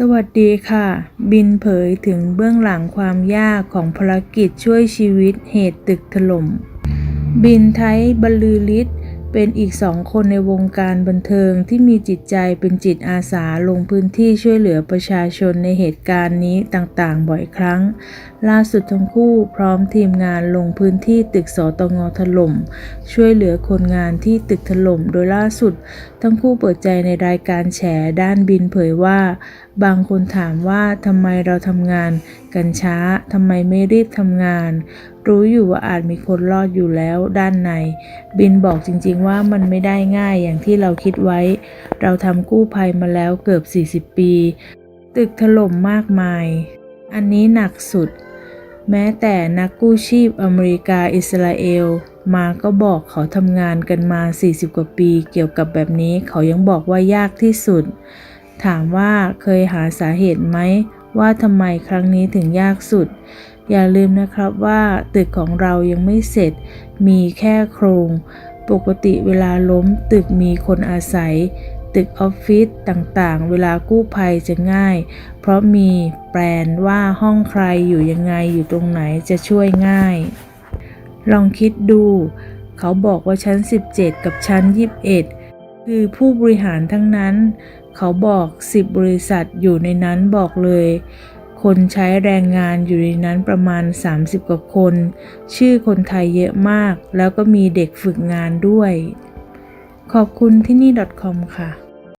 สวัสดีค่ะ บินเผยถึงเบื้องหลังความยากของภารกิจช่วยชีวิตเหตุตึกถล่ม บินไทยบรรลือฤทธิ์ เป็นอีกสองคนในวงการบันเทิงที่มีจิตใจเป็นจิตอาสาลงพื้นที่ช่วยเหลือประชาชนในเหตุการณ์นี้ต่างๆ บ่อยครั้ง ล่าสุดทั้งคู่พร้อมทีมงานลงพื้นที่ตึกสตงถล่ม ช่วยเหลือคนงานที่ตึกถล่ม โดยล่าสุด ทั้งคู่เปิดใจในรายการแฉด้านบินเผยว่า บางคนถามว่าทำไมเราทำงาน กันช้า ทำไมไม่รีบทำงาน รู้อยู่ว่าอาจมีคนรอดอยู่แล้วด้านใน บินบอกจริงๆว่ามันไม่ได้ง่ายอย่างที่เราคิดไว้ เราทำกู้ภัยมาแล้วเกือบ 40 ปี ตึกถล่มมากมาย อันนี้หนักสุด แม้แต่นักกู้ชีพอเมริกาอิสราเอลมาก็บอกเขาทำงานกันมา 40 กว่าปี เกี่ยวกับแบบนี้เขายังบอกว่ายากที่สุด ถามว่าเคยหาสาเหตุไหม ว่าทำไมครั้งนี้ถึงยากสุด อย่าลืมนะครับว่าตึกของเรายังไม่เสร็จ มีแค่โครง ปกติเวลาล้มตึกมีคนอาศัย ตึกออฟฟิศต่างๆ เวลากู้ภัยจะง่าย เพราะมีแปลนว่าห้องใครอยู่ยังไงอยู่ตรงไหนจะช่วยง่าย ลองคิดดู เขาบอกว่าชั้น 17 กับชั้น 21 คือผู้บริหารทั้งนั้น เขาบอก10บริษัทอยู่ในนั้นบอกเลย คนใช้แรงงานอยู่ในนั้นประมาณ 30 กว่าคน ชื่อคนไทยเยอะมาก แล้วก็มีเด็กฝึกงานด้วย ขอบคุณที่นี่ .com ค่ะ